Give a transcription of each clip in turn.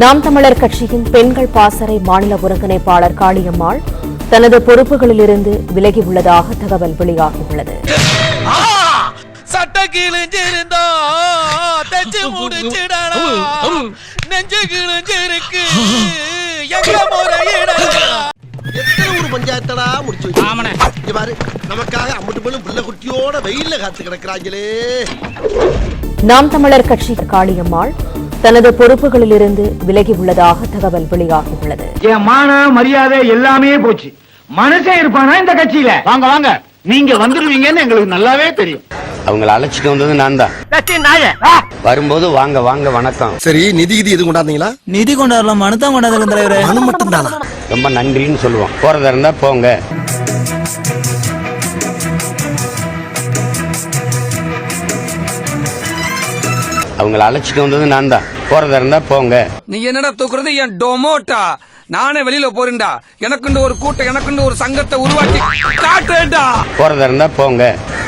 நாம் தமிழர் கட்சியின் பெண்கள் பாசறை மாநில ஒருங்கிணைப்பாளர் காளியம்மாள் தனது பொறுப்புகளிலிருந்து விலகியுள்ளதாக தகவல் வெளியாகியுள்ளது. சட்ட நெஞ்சு கிழிஞ்சிருக்கு பஞ்சாயத்தடா முடிச்சு இங்க பாரு நமக்காக அம்பட்டு பேரும் பிள்ளை குட்டியோட வெயில்ல காத்து கிடக்குறாங்களே நாம் தமிழர் கட்சி காளியம்மாள் தனது பொறுப்புகளிலிருந்து விலகியுள்ளதாக தகவல் வெளியாகியுள்ளது. என் மான மரியாதை எல்லாமே போச்சு. மனுஷன் இருப்பானா இந்த கட்சியில? வாங்க வாங்க. நீங்க வந்துருவீங்கன்னு எங்களுக்கு நல்லாவே தெரியும். அவங்கள அழைச்சிட்டு வந்தது நான் தான் வரும்போது வாங்க வாங்க வணக்கம். சரி நிதி கிதி எதுவும் கொண்டாந்தீங்களா நிதி கொண்டாடலாம் மனு தான் கொண்டாடுங்க தலைவரே. மனம் மட்டும் தானா ரொம்ப நன்றின்னு சொல்லுவோம். போறதா இருந்தா போங்க. அவங்கள அழைச்சிட்டு வந்தது நான் தான் போறதா இருந்தா போங்க. நீ என்னடா தூக்குறது? என் டொமோட்டா. நானே வெளியில போறேன்டா. எனக்குண்டு ஒரு கூட்டம் எனக்குண்டு ஒரு சங்கத்தை உருவாக்கி காட்டுறேன்டா. போறதா இருந்தா போங்க.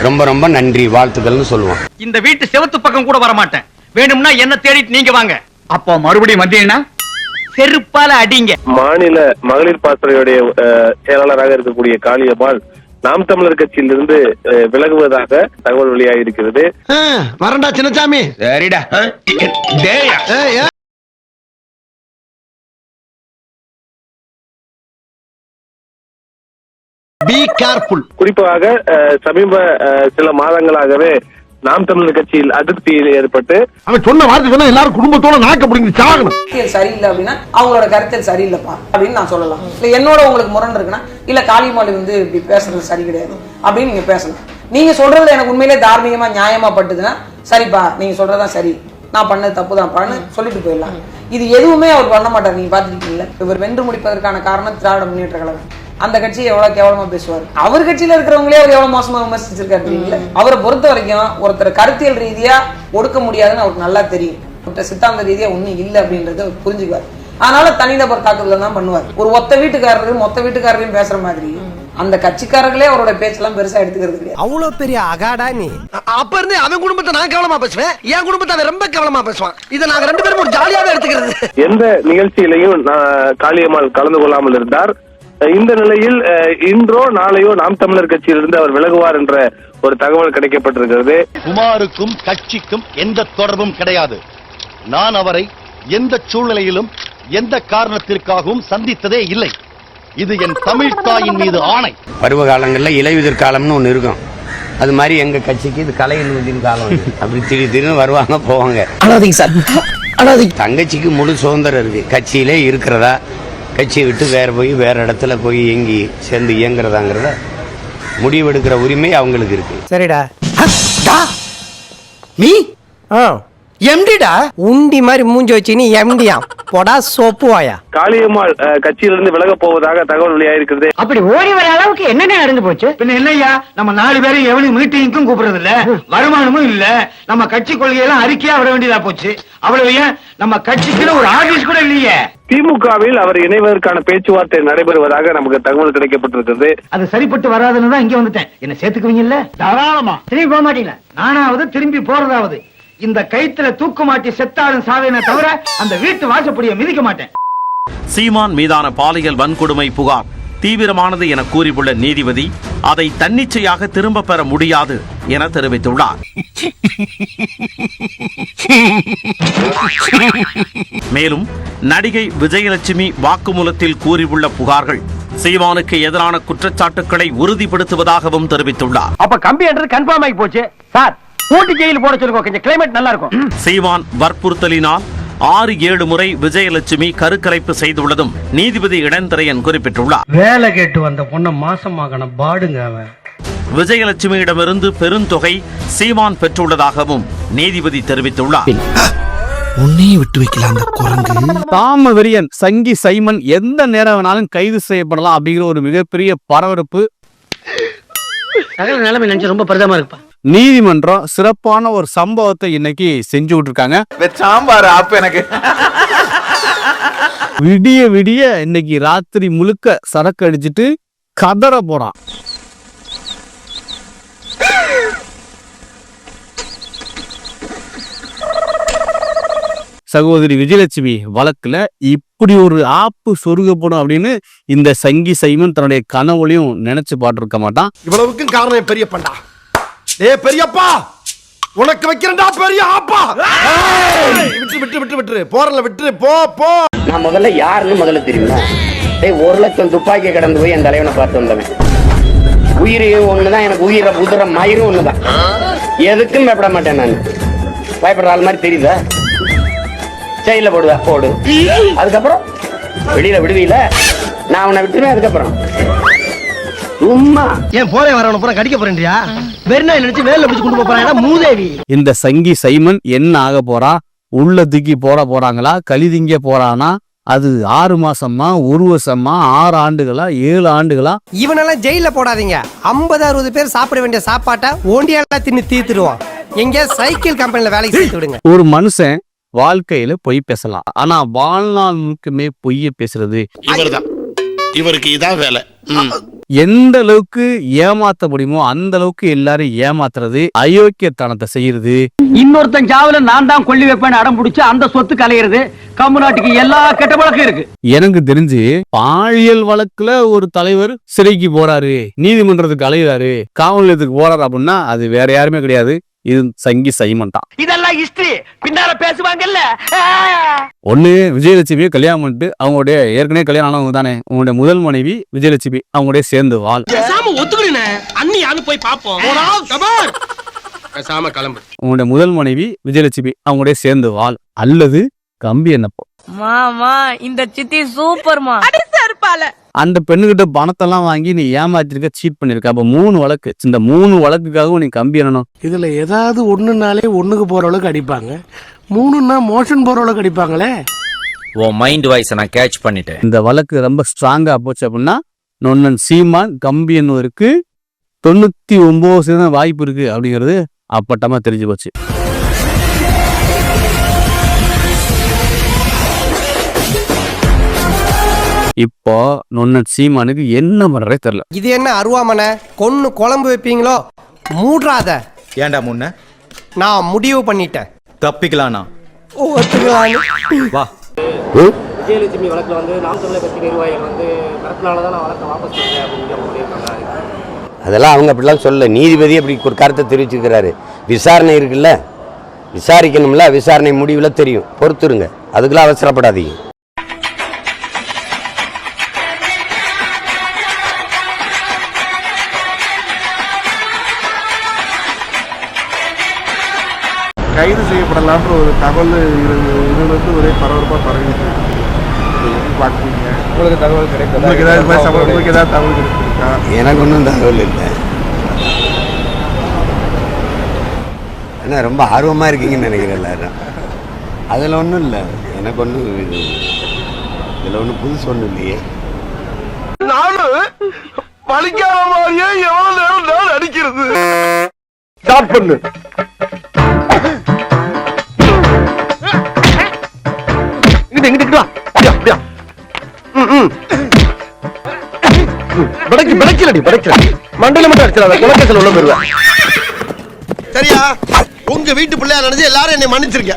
ரொம்ப ரொம்ப நன்றி. வாழ்த்துக்கள்னு சொல்லுவோம். இந்த வீட்டு செவத்து பக்கம் கூட வர மாட்டேன் வேணும்னா என்ன தேடிட்டு நீங்க வாங்க. அப்போ மறுபடியும் வந்தீங்கன்னா செருப்பால அடிங்க. மாநில மகளிர் பாசறையுடைய செயலாளராக இருக்கக்கூடிய காளியம்மாள் நாம் தமிழர் கட்சியிலிருந்து விலகுவதாக தகவல் வெளியாகி இருக்கிறது வரண்டா சின்னசாமி சரிடா. ஏய், ஏய். பி கேர்ஃபுல் குறிப்பாக சமீப சில மாதங்களாகவே நாம் தமிழர் கட்சியில் அதிருப்தி ஏற்பட்டு அவன் சொன்ன வார்த்தை சொன்னா எல்லாரும் குடும்பத்தோட நாக்க பிடிங்கி சாகணும். கருத்தியல் சரியில்லை அப்படின்னா அவங்களோட கருத்தியல் சரியில்லைப்பா அப்படின்னு நான் சொல்லலாம். இல்ல என்னோட உங்களுக்கு முரண் இருக்குன்னா இல்ல காளிமாலி வந்து இப்படி பேசுறது சரி கிடையாது அப்படின்னு நீங்க பேசலாம். நீங்க சொல்றது எனக்கு உண்மையிலே தார்மீகமா நியாயமா பட்டுதுன்னா சரிப்பா நீங்க சொல்றதுதான் சரி. நான் பண்ணது தப்பு தான்ப்பான்னு சொல்லிட்டு போயிடலாம். இது எதுவுமே அவர் பண்ண மாட்டார். நீங்க பாத்துருக்கீங்கல்ல இவர் வென்று முடிப்பதற்கான காரணம் திராவிட முன்னேற்ற கழகம். அந்த கட்சியை எவ்வளவு கேவலமா பேசுவார்? அவர் கட்சியில இருக்கிறவங்களே அவர் எவ்வளவு மோசமா விமர்சிச்சிருக்காரு தெரியுங்களா? அவரை பொறுத்த வரைக்கும் ஒருத்தர் கருத்தியல் ரீதியா ஒடுக்க முடியாதுன்னு அவருக்கு நல்லா தெரியும். சித்தாந்த ரீதியா ஒண்ணும் இல்லை அப்படின்றத அவர் புரிஞ்சுக்குவார். அதனால தனிநபர் தாக்குதல் தான் பண்ணுவார். ஒரு ஒத்த வீட்டுக்காரரு மொத்த வீட்டுக்காரரையும் பேசுற மாதிரி அந்த கட்சிக்காரர்களே அவரோட பேச்செல்லாம் பெருசா எடுத்துக்கிறது கிடையாது. அவ்வளவு பெரிய அகாடா நீ. அப்ப இருந்து அவன் குடும்பத்தை நான் கவனமா பேசுவேன் என் குடும்பத்தை அவன் ரொம்ப கவனமா பேசுவான். இதை நாங்க ரெண்டு பேரும் ஒரு ஜாலியாவே எடுத்துக்கிறது. எந்த நிகழ்ச்சியிலையும் நான் காளியம்மாள் கலந்து கொள்ளாமல் இருந்தார். இந்த நிலையில் இன்றோ நாளையோ நாம் தமிழர் கட்சியிலிருந்து அவர் விலகுவார் என்ற ஒரு தகவல் கிடைக்கப்பட்டிருக்கிறது. குமாருக்கும் கட்சிக்கும் எந்த தொடர்பும் கிடையாது. நான் அவரை எந்த சூழ்நிலையிலும் எந்த காரணத்திற்காகவும் சந்தித்ததே இல்லை. இது என் தமிழ் தாயின் மீது ஆணை. பருவ காலங்களில் இலையுதிர் காலம்னு ஒன்று இருக்கும். அது மாதிரி எங்க கட்சிக்கு இது கலை இலையுதிர் காலம். அப்படி திடீர் திடீர்னு வருவாங்க போவாங்க. தங்கச்சிக்கு முழு சுதந்திரம் இருக்கு. கட்சியிலே இருக்கிறதா? கட்சியை விட்டு வேற போய் வேற இடத்துல போய் இயங்கி சேர்ந்து இயங்குறதாங்கிறத முடிவெடுக்கிற உரிமை அவங்களுக்கு இருக்கு. சரிடா. நீ? ஆ. எம்டிடா உண்டி மாதிரி மூஞ்சி வச்சு நீ எம்டியா பொடா சோப்பு வாயா. காளியம்மாள் அஹ், கட்சியிலிருந்து விலகப் போவதாக தகவல் வெளியாகிருக்கிறது அப்படி ஓடி வர அளவுக்கு என்னென்ன நடந்து போச்சு? பின்ன என்னய்யா நம்ம நாலு பேரும் எவனையும் மீட்டிங்க்கும் கூப்பிடுறது இல்ல வருமானமும் இல்ல. நம்ம கட்சி கொள்கையெல்லாம் அறிக்கையா விட வேண்டியதா போச்சு. அவ்வளவு ஏன் நம்ம கட்சிக்குன்னு ஒரு ஆபீஸ் கூட இல்லையே. திமுகவில் அவர் இணைவதற்கான பேச்சுவார்த்தை நடைபெறுவதாக நமக்கு தகவல் கிடைக்கப்பட்டிருக்கிறது. அது சரிப்பட்டு வராதுன்னு தான் இங்க வந்துட்டேன். என்ன சேர்த்துக்குவீங்கல்ல? தாராளமா. திரும்பி போக மாட்டீங்களா? நானாவது திரும்பி போறதாவது. இந்த கைத்துல தூக்கு மாட்டி செத்தாலும் சாவேனே தவிர அந்த வீட்டு வாசப்படியை மிதிக்க மாட்டேன். சீமான் மீதான பாலியல் வன்கொடுமை புகார். தீவிரமானது என கூறியுள்ள நீதிபதி அதை தன்னிச்சையாக திரும்ப பெற முடியாது என தெரிவித்துள்ளார். மேலும் நடிகை விஜயலட்சுமி வாக்குமூலத்தில் கூறியுள்ள புகார்கள் சீமானுக்கு எதிரான குற்றச்சாட்டுக்களை உறுதிப்படுத்துவதாகவும் தெரிவித்துள்ளார். அப்ப கம்பி என்றது கன்ஃபார்ம் ஆகி போச்சு. சார் ஊட்டி ஜெயில் போட சொல்லுங்க கொஞ்சம் கிளைமேட் நல்லா இருக்கும் சீமான் வற்புறுத்தலினால் ஆறு ஏழு முறை விஜயலட்சுமி கருக்கலைப்பு செய்துள்ளதும் நீதிபதி இளந்திரையன் குறிப்பிட்டுள்ளார். வேலை கேட்டு வந்த பொண்ணை மாசமாகணும் பாடுங்க அவன். விஜயலட்சுமியிடமிருந்து பெருந்தொகை சீமான் பெற்றுள்ளதாகவும் நீதிபதி தெரிவித்துள்ளார். உன்னையும் விட்டு வைக்கலாம் அந்த குரங்கு. தாம வெறியன் சங்கி சைமன் எந்த நேரம் வேணாலும் கைது செய்யப்படலாம் அப்படிங்கிற ஒரு மிகப்பெரிய பரபரப்பு. நிலைமை நினைச்சு ரொம்ப பரிதமா இருக்குப்பா. நீதிமன்றம் சிறப்பான ஒரு சம்பவத்தை இன்னைக்கு செஞ்சு விட்டுருக்காங்க சாம்பார் ஆப்பு எனக்கு. விடிய விடிய இன்னைக்கு ராத்திரி முழுக்க சரக்கு அடிச்சிட்டு கதற போறான். சகோதரி விஜயலட்சுமி வழக்குல இப்படி ஒரு ஆப்பு சொருகப்படும் அப்படின்னு இந்த சங்கி சைமன் தன்னுடைய கனவுலையும் நினைச்சு பாட்டிருக்க மாட்டான். இவ்வளவுக்கும் காரணம் என் பெரியப்பன்டா ஏ பெரியப்பா! உனக்கு வைக்கிறேன்டா பெரிய ஆப்பா! விட்டு விட்டு விட்டு விட்டு போறல விட்டு போ போ. நான் முதல்ல யாருன்னு முதல்ல தெரியுமா? டேய் ஒரு லட்சம் துப்பாக்கி கடந்து போய் என் தலைவனை பார்த்து வந்தவன். உயிரையும் ஒண்ணுதான் எனக்கு உயிரை உதிர மயிரும் ஒண்ணுதான். எதுக்கும் பயப்பட மாட்டேன் நான். பயப்படுற ஆள் மாதிரி தெரியுதா? செயல போடுவா போடு. அதுக்கப்புறம் வெளியில விடுவீல நான் உன்னை விட்டுருவேன் அதுக்கப்புறம். சும்மா. ஏன் போறேன் வரவன பூரா கடிக்க போறேன்டியா வெறும் நினைச்சு வேலை பிடிச்சு கொண்டு போறான் மூதேவி. இந்த சங்கி சைமன் என்ன ஆக போறா? உள்ள தூக்கி போட போறாங்களா? கழிதிங்க போறானா? அது ஆறு மாசமா ஒரு வருஷமா ஆறு ஆண்டுகளா ஏழு ஆண்டுகளா? இவனெல்லாம் ஜெயில போடாதீங்க. ஐம்பது அறுபது பேர் சாப்பிட வேண்டிய சாப்பாட்டை ஓண்டியெல்லாம் தின்னு தீர்த்துடுவான் எங்க சைக்கிள் கம்பெனில வேலைக்கு சேர்த்து விடுங்க. ஒரு மனுஷன் வாழ்க்கையில பொய் பேசலாம். ஆனா வாழ்நாள் முழுக்கமே பொய்ய பேசுறது இவர்தான். இவருக்கு இதான் வேலை. எந்த அளவுக்கு ஏமாத்த முடியுமோ அந்த அளவுக்கு எல்லாரும் ஏமாத்துறது அயோக்கியத்தனத்தை செய்யறது. இன்னொருத்தன் சாவுல நான் தான் கொல்லி வைப்பேன்னு அடம் பிடிச்சு அந்த சொத்து கலையிறது கம்பு நாட்டுக்கு எல்லா கெட்ட பழக்கம் இருக்கு. எனக்கு தெரிஞ்சு பாலியல் வழக்குல ஒரு தலைவர் சிறைக்கு போறாரு நீதிமன்றத்துக்கு அலைகிறாரு காவல் நிலையத்துக்கு போறாரு அப்படின்னா அது வேற யாருமே கிடையாது. இது சங்கி சைமன் தான். இதெல்லாம் ஹிஸ்டரி பின்னால பேசுவாங்கல்ல? ஒண்ணு விஜயலட்சுமியை கல்யாணம் பண்ணிட்டு அவங்களுடைய ஏற்கனவே கல்யாணம் ஆனவங்க தானே. உங்களுடைய முதல் மனைவி விஜயலட்சுமி அவங்களுடைய சேர்ந்து வாழ். பேசாம ஒத்துக்கிறேனே அண்ணி யாரு போய் பாப்போம். பேசாம கிளம்பு. உங்களுடைய முதல் மனைவி விஜயலட்சுமி அவங்களுடைய சேர்ந்து வாழ். அல்லது கம்பி என்னப்போ? மாமா இந்த சித்தி சூப்பர்மா. அந்த பெண்ணுகிட்ட பணத்தெல்லாம் வாங்கி நீ ஏமாத்திருக்க சீட் பண்ணிருக்க. அப்ப மூணு வழக்கு. இந்த மூணு வழக்குக்காகவும் நீ கம்பி என்னணும் இதுல ஏதாவது ஒண்ணுனாலே ஒண்ணுக்கு போற அளவுக்கு அடிப்பாங்க. மூணுன்னா மோஷன் போற அளவுக்கு அடிப்பாங்களே. உன் மைண்ட் வாய்ஸை நான் கேட்ச் பண்ணிட்டேன். இந்த வழக்கு ரொம்ப ஸ்ட்ராங்கா போச்சு அப்படின்னா நொன்னன் சீமான் கம்பி என்னவருக்கு தொண்ணூத்தி ஒன்பது சதவீதம் வாய்ப்பு இருக்கு அப்படிங்கிறது அப்பட்டமா தெரிஞ்சு போச்சு. இப்போ நொன்னன் சீமானுக்கு என்ன பண்றதே தெரியல. இது என்ன அருவாமனை? கொன்னு குழம்பு வைப்பீங்களோ? மூடுறாத. ஏன்டா முன்ன நான் முடிவு பண்ணிட்டேன். தப்பிக்கலானா வா. விஜயலட்சுமி வழக்குல வந்து நாம் தமிழர் கட்சி நிர்வாகிகள் வந்து கருத்தினால தான் நான் வழக்கை வாபஸ் பண்ணுறேன் அப்படின்னு அவங்க சொல்லியிருக்காங்க. அதெல்லாம் அவங்க அப்படிலாம் சொல்ல நீதிபதி அப்படி ஒரு கருத்தை தெரிவிச்சிருக்கிறாரு. விசாரணை இருக்குல்ல? விசாரிக்கணும்ல? விசாரணை முடிவில் தெரியும். பொறுத்துருங்க. அதுக்கெல்லாம் அவசரப்படாதீங்க. கைது செய்யப்படலான்ற ஒரு தகவல் இருந்து ஒரே பரபரப்பாக பரவிட்டு பார்க்குறீங்க உங்களுக்கு தகவல் கிடைக்கும் உங்களுக்கு ஏதாவது இது உங்களுக்கு ஏதாவது தகவல் கிடைச்சிருக்கா எனக்கு ஒன்றும் தகவல் இல்லை. என்ன ரொம்ப ஆர்வமாக இருக்கீங்கன்னு நினைக்கிறேன் எல்லாரும். அதில் ஒன்றும் இல்லை. எனக்கு ஒன்றும் இது இதில் ஒன்றும் புதுசு ஒன்றும் இல்லையே. நானும் பழிக்காத மாதிரியே எவ்வளவு நேரம் நான் அடிக்கிறது ஸ்டார்ட் பண்ணு. அடிச்சிடாத குலக்கேசல் உள்ள போயிருவேன் சரியா? உங்க வீட்டு பிள்ளையா நினைச்சு எல்லாரும் என்னை மன்னிச்சிருக்க